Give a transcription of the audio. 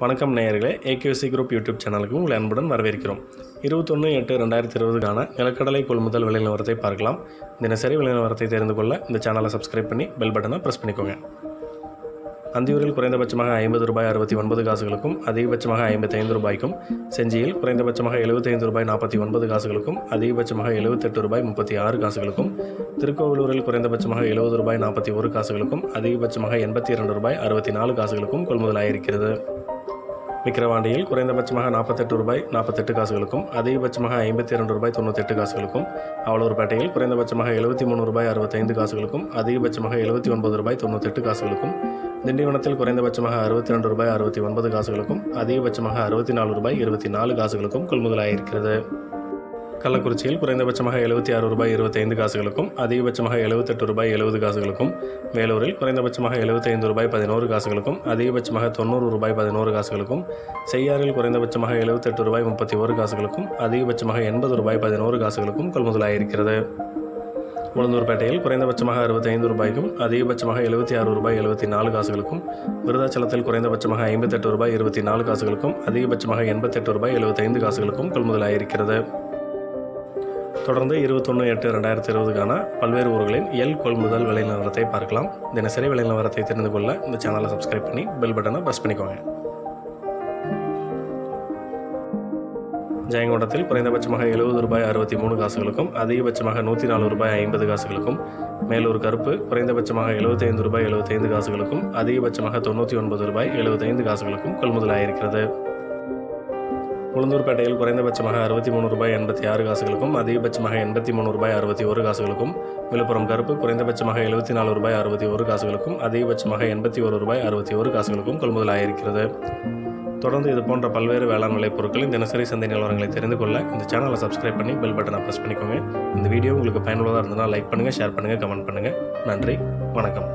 வணக்கம் நேயர்களே AKC group YouTube சேனலுக்கு உங்களை அன்புடன் வரவேற்கிறோம். இருபத்தொன்று எட்டு ரெண்டாயிரத்தி இருபதுக்கான நிலக்கடலை கொள்முதல் விலை நிலவரத்தை பார்க்கலாம். தினசரி விலை நிலவரத்தை தெரிந்து கொள்ள இந்த சேனலை சப்ஸ்கிரைப் பண்ணி பெல் பட்டனை ப்ரெஸ் பண்ணிக்கோங்க. அந்தியூரில் குறைந்தபட்சமாக ஐம்பது ரூபாய் அறுபத்தி ஒன்பது காசுகளுக்கும் அதிகபட்சமாக ஐம்பத்தைந்து ரூபாய்க்கும் செஞ்சியில் குறைந்தபட்சமாக எழுபத்தைந்து ரூபாய் நாற்பத்தி ஒன்பது காசுகளுக்கும் அதிகபட்சமாக எழுபத்தெட்டு ரூபாய் முப்பத்தி ஆறு காசுகளுக்கும் திருக்கோவிலூரில் குறைந்தபட்சமாக எழுபது ரூபாய் நாற்பத்தி ஒரு காசுகளுக்கும் அதிகபட்சமாக எண்பத்தி இரண்டு ரூபாய் அறுபத்தி நாலு காசுகளுக்கும் கொள்முதலாயிருக்கிறது விக்கிரவாண்டியில் குறைந்தபட்சமாக நாற்பத்தெட்டு ரூபாய் நாற்பத்தெட்டு காசுகளுக்கும் அதிகபட்சமாக ஐம்பத்தி இரண்டு ரூபாய் தொண்ணூத்தெட்டு காசுகளுக்கும் அவலூர்பேட்டையில் குறைந்தபட்சமாக எழுபத்தி மூணு ரூபாய் அறுபத்தைந்து காசுகளுக்கும் அதிகபட்சமாக எழுபத்தி ஒன்பது ரூபாய் தொண்ணூத்தெட்டு காசுகளுக்கும் திண்டிவனத்தில் குறைந்தபட்சமாக அறுபத்தி ரெண்டு ரூபாய் அறுபத்தி ஒன்பது காசுகளுக்கும் அதிகபட்சமாக அறுபத்தி நாலு ரூபாய் இருபத்தி நாலு காசுகளுக்கும் கொள்முதலாயிருக்கிறது. கள்ளக்குறிச்சியில் குறைந்தபட்சமாக எழுபத்தி ஆறு ரூபாய் இருபத்தைந்து காசுகளுக்கும் அதிகபட்சமாக எழுபத்தெட்டு ரூபாய் எழுபது காசுகளுக்கும் வேலூரில் குறைந்தபட்சமாக எழுபத்தைந்து ரூபாய் பதினோரு காசுகளுக்கும் அதிகபட்சமாக தொண்ணூறு ரூபாய் பதினோரு காசுகளுக்கும் செய்யாறில் குறைந்தபட்சமாக எழுபத்தெட்டு ரூபாய் முப்பத்தி ஒரு காசுகளுக்கும் அதிகபட்சமாக எண்பது ரூபாய் பதினோரு காசுகளுக்கும் கொள்முதலாயிருக்கிறது. உளுந்தூர்பேட்டையில் குறைந்தபட்சமாக அறுபத்தைந்து ரூபாய்க்கும் அதிகபட்சமாக எழுபத்தி ஆறு ரூபாய் எழுபத்தி நாலு காசுகளுக்கும் விருதாச்சலத்தில் குறைந்தபட்சமாக ஐம்பத்தெட்டு ரூபாய் இருபத்தி நாலு காசுகளுக்கும் அதிகபட்சமாக எண்பத்தெட்டு ரூபாய் எழுபத்தைந்து காசுகளுக்கும் கொள்முதலாயிருக்கிறது. தொடர்ந்து இருபத்தொன்று எட்டு ரெண்டாயிரத்தி இருபதுக்கான பல்வேறு ஊர்களின் எல் கொள்முதல் விலை நிலவரத்தை பார்க்கலாம். தினசரி விலை நிலவரத்தை தெரிந்து கொள்ள இந்த சேனலை சப்ஸ்கிரைப் பண்ணி பெல் பட்டனை ப்ரெஸ் பண்ணிக்கோங்க. ஜெயங்கொண்டத்தில் குறைந்தபட்சமாக எழுபது ரூபாய் அறுபத்தி மூணு காசுகளுக்கும் அதிகபட்சமாக நூற்றி நாலு ரூபாய் ஐம்பது காசுகளுக்கும் மேலூர் கருப்பு குறைந்தபட்சமாக எழுபத்தைந்து ரூபாய் எழுபத்தைந்து காசுகளுக்கும் அதிகபட்சமாக தொண்ணூற்றி ஒன்பது ரூபாய் எழுபத்தைந்து காசுகளுக்கும் கொள்முதலாயிருக்கிறது. உளுந்தூர்பேட்டையில் குறைந்தபட்சமாக அறுபத்தி மூணு ரூபாய் எண்பத்தி ஆறு காசுகளுக்கும் அதிகபட்சமாக எண்பத்தி மூணு ரூபாய் அறுபத்தி ஒரு காசுகளுக்கும் விழுப்புரம் கருப்பு குறைந்தபட்சமாக எழுபத்தி நாலு ரூபாய் அறுபத்தி ஒரு காசுகளுக்கும் அதிகபட்சமாக எண்பத்தி ஒரு ரூபாய் அறுபத்தி ஒரு காசுகளுக்கும் கொள்முதலாயிருக்கிறது. தொடர்ந்து இது போன்ற பல்வேறு வேளாண் விலை பொருட்களின் தினசரி சந்தை நிலவரங்களை தெரிந்து கொள்ள இந்த சேனலை சப்ஸ்கிரைப் பண்ணி பெல் பட்டனை ப்ரெஸ் பண்ணிக்கோங்க. இந்த வீடியோ உங்களுக்கு பயனுள்ளதாக இருந்ததுன்னா லைக் பண்ணுங்கள் ஷேர் பண்ணுங்கள் கமெண்ட் பண்ணுங்கள் நன்றி வணக்கம்.